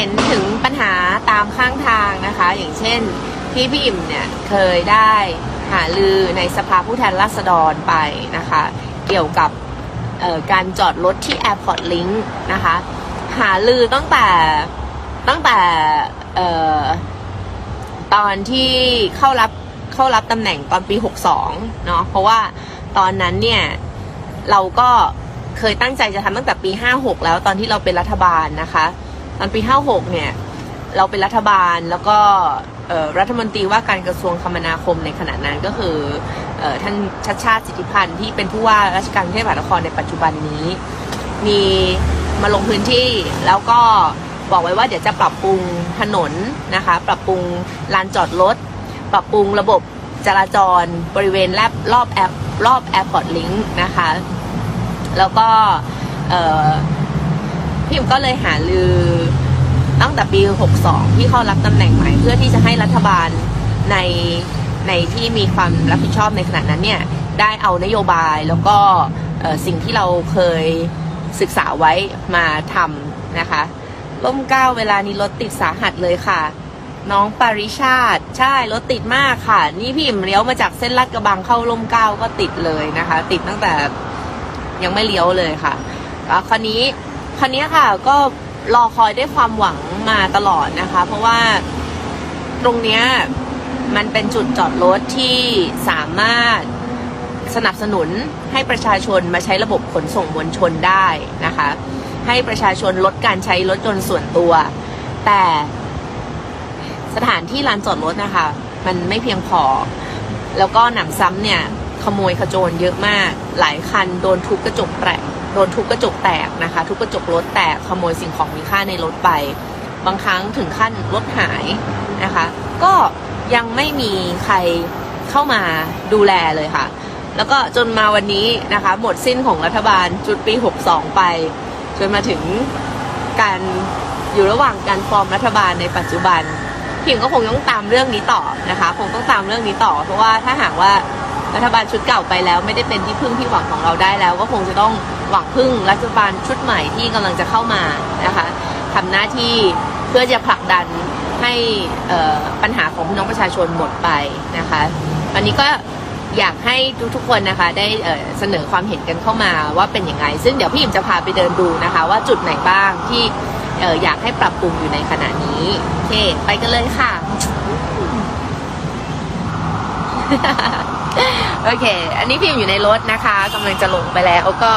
เห็นถึงปัญหาตามข้างทางนะคะ อย่างเช่นที่พี่อิ่มเนี่ยเคยได้หาลือในสภาผู้แทนราษฎรไปนะคะ เกี่ยวกับการจอดรถที่ Airport Link นะคะ หาลือตั้งแต่ตั้งแต่ออตอนที่เข้ารับเข้ารับตำแหน่งตอนปี 62 เนาะเพราะว่าตอนนั้นเนี่ย เราก็เคยตั้งใจจะทำตั้งแต่ปี 56 แล้วตอนที่เราเป็นรัฐบาลนะคะ ตอนปี 56 เนี่ย เราเป็นรัฐบาลแล้วก็รัฐมนตรีว่าการกระทรวงคมนาคมในขณะนั้นก็คืออท่านชัดชาติสิทธิพันธ์ที่เป็นผู้ว่าราชการกรุงเทพมหานครในปัจจุบันนี้ มีมาลงพื้นที่แล้วก็บอกไว้ว่าเดี๋ยวจะปรับปรุงถนนนะคะ ปรับปรุงลานจอดรถปรับปรุงระบบจราจรบริเวณแรบรอบแอปรอบแอร์พอร์ตลิงก์นะคะ แล้วก็ พี่อิมก็เลยหาลือตั้งแต่ปี 62 ที่เข้ารับตำแหน่งใหม่ เพื่อที่จะให้รัฐบาลในในที่มีความรับผิดชอบในขณะนั้นเนี่ยได้เอานโยบายแล้วก็สิ่งที่เราเคยศึกษาไว้มาทำนะคะร่มเก้าเวลานี้รถติดสาหัสเลยค่ะ น้องปริชาติ ใช่รถติดมากค่ะ นี่พี่อิมเลี้ยวมาจากเส้นลาดกระบังเข้าร่มเก้าก็ติดเลยนะคะ ติดตั้งแต่ยังไม่เลี้ยวเลยค่ะแล้วคราวนี้ คราวนี้ค่ะก็รอคอยได้ความหวังมาตลอดนะคะ เพราะว่าตรงเนี้ยมันเป็นจุดจอดรถที่สามารถสนับสนุนให้ประชาชนมาใช้ระบบขนส่งมวลชนได้นะคะ ให้ประชาชนลดการใช้รถยนต์ส่วนตัว แต่สถานที่ลานจอดรถนะคะ มันไม่เพียงพอ แล้วก็หนำซ้ำเนี่ย ขโมยขโจรเยอะมาก หลายคันโดนทุบกระจกแตก ดนทุบกระจกแตกนะคะ ทุบกระจกรถแตกขโมยสิ่งของมีค่าในรถไป บางครั้งถึงขั้นรถหายนะคะ ก็ยังไม่มีใครเข้ามาดูแลเลยค่ะ แล้วก็จนมาวันนี้นะคะ หมดสิ้นของรัฐบาลจุดปี 62 ไป จนมาถึงการอยู่ระหว่างการฟอร์มรัฐบาลในปัจจุบันพิมก็คงต้องตามเรื่องนี้ต่อนะคะ คงต้องตามเรื่องนี้ต่อ เพราะว่าถ้าหากว่า รัฐบาลชุดเก่าไปแล้ว ไม่ได้เป็นที่พึ่งที่หวังของเราได้แล้ว ก็คงจะต้องหวังพึ่งรัฐบาลชุดใหม่ที่กำลังจะเข้ามานะคะทำหน้าที่เพื่อจะผลักดันให้ปัญหาของพี่น้องประชาชนหมดไปนะคะวันนี้ก็อยากให้ทุกๆคนนะคะได้เสนอความเห็นกันเข้ามาว่าเป็นยังไง ซึ่งเดี๋ยวพี่อิมจะพาไปเดินดูนะคะ ว่าจุดไหนบ้างที่เอ่ออยากให้ปรับปรุงอยู่ในขณะนี้โอเคไปกันเลยค่ะ โอเค อันนี้พิมพ์อยู่ในรถนะคะกำลังจะลงไปแล้วก็